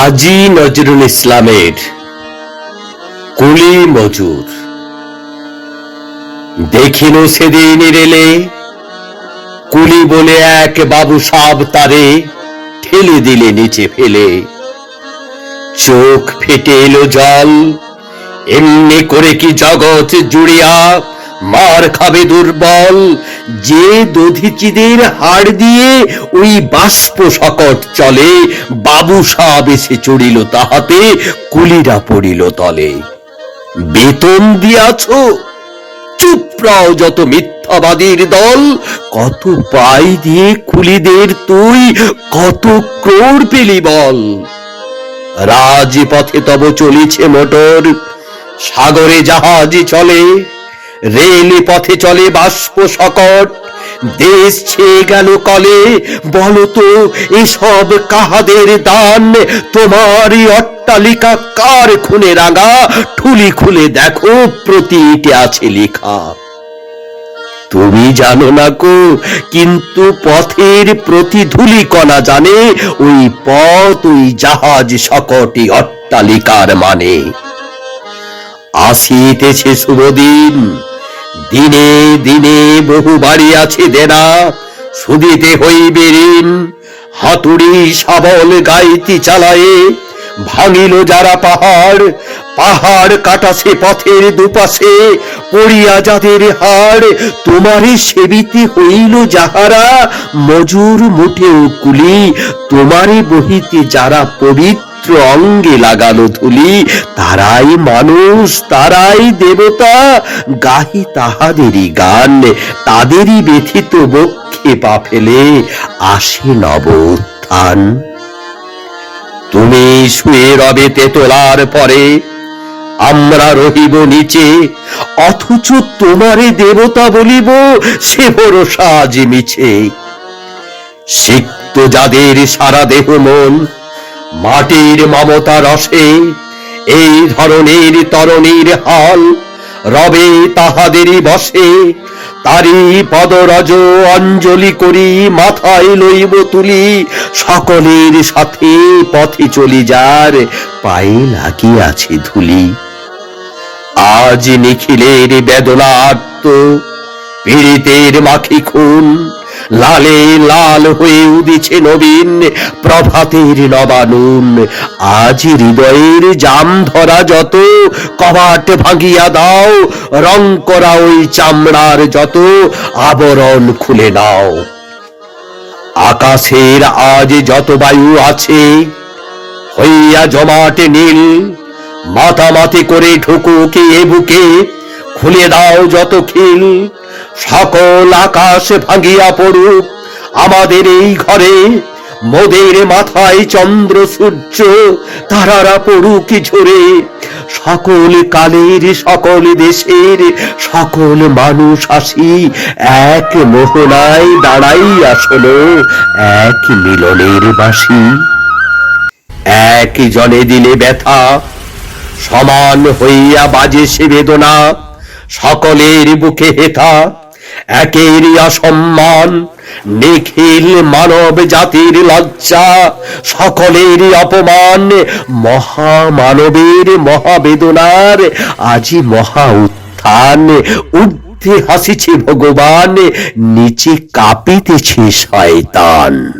কাজী নজরুল ইসলামের কুলি মজুর। দেখিল সেদিন রেলে, কুলি বলে এক বাবু সাব তারে ঠেলে দিলে নিচে ফেলে। চোখ ফেটে এলো জল, এমনি করে কি জগৎ জুড়িয়া মার খাবে দুর্বল যে দধিচিদের হাড় দিয়ে ওই বাষ্প সকট চলে, বাবু সাব এসে চড়িল তাহাতে, কুলিরা পড়িল তলে। বেতন দিয়াছ? চুপ রাও যত মিথ্যাবাদীর দল, কত পাই দিয়ে কুলিদের তুই, কত ক্রোড় পেলি বল। রাজপথে তব চলিছে মোটর, সাগরে জাহাজ চলে। রেল পথে চলে বাষ্প সকট দেশ ছেয়ে গেল কলে বলো তো এসব কাহাদের দান? তোমারই অট্টালিকা কার খুনে রাঙা? ঠুলি খুলে দেখো প্রতি আছে লেখা। তুমি জানো না কো কিন্তু পথের প্রতি ধুলিকণা জানে, ওই পথ, ওই জাহাজ সকটি অট্টালিকার মানে। আসিতেছে শুভদিন দিনে দিনে বহু বাড়ি আছে দেনা সুদিতে হইবে ঋণ। হাতুড়ি শাবল গাইতি চালায়ে ভাঙিল যারা পাহাড় পাহাড় কাটাছে পথের দুপাশে, পড়িয়া যাদের হাড় তোমারে সেবিতে হইল যাহারা মজুর মুঠেও কুলি, তোমারই বহিতে যারা পবিত্র অঙ্গে লাগানো ধুলি, তারাই মানুষ, তারাই দেবতা। গাহি তাহাদেরই গান, তাদেরই ব্যথিত বক্ষে পা ফেলে আসে নব উত্থান। তুমি শুয়ে রবে তেতলার পরে, আমরা রহিব নিচে, অথচ তোমারে দেবতা বলিব, সে ভরসা আজ মিছে। সিক্ত যাদের সারা দেহ মন মাটির মমতা রসে এই ধরনের তরণীর হাল রবে তাহাদেরই বসে। তারি পদরজ অঞ্জলি করি, মাথায় লইব তুলি, সকলের সাথে পথে চলি যার পায়ে লাগিয়াছে ধুলি। আজ নিখিলের বেদনার্ত, পীড়িতের মাখি খুন লালে লাল হয়ে উদিছে নবীন প্রভাতের নবানুন। আজ হৃদয়ের জাম ধরা যত, কবাট ভাঙিয়া দাও, রং করা ওই চামড়ার যত, আবরণ খুলে নাও। আকাশের আজ যত বায়ু আছে, হইয়া জমাটে নীল, মাতামাতি করে ঢুকুক এ বুকে, খুলে দাও যত খিল। সকল আকাশ ভাঙিয়া পড়ুক আমাদের এই ঘরে। মোদের মাথায় চন্দ্র, সূর্য, তারারা পড়ুক ঝরে। সকল কালের, সকল দেশের, সকল মানুষ আসি এক মোহনায় দাঁড়াই আসলো, এক মিলনের বাসি। এক জনে দিলে ব্যথা, সমান হইয়া বাজে সে বেদনা। সকলের বুকে হেথা, একেরই অসম্মান, নিখিল মানব জাতির লজ্জা, সকলেরই অপমান, মহামানবের মহাবেদনার আজি মহা উত্থান। ঊর্ধ্বে হাসিছে ভগবান, নিচে কাঁপিতেছে শয়তান।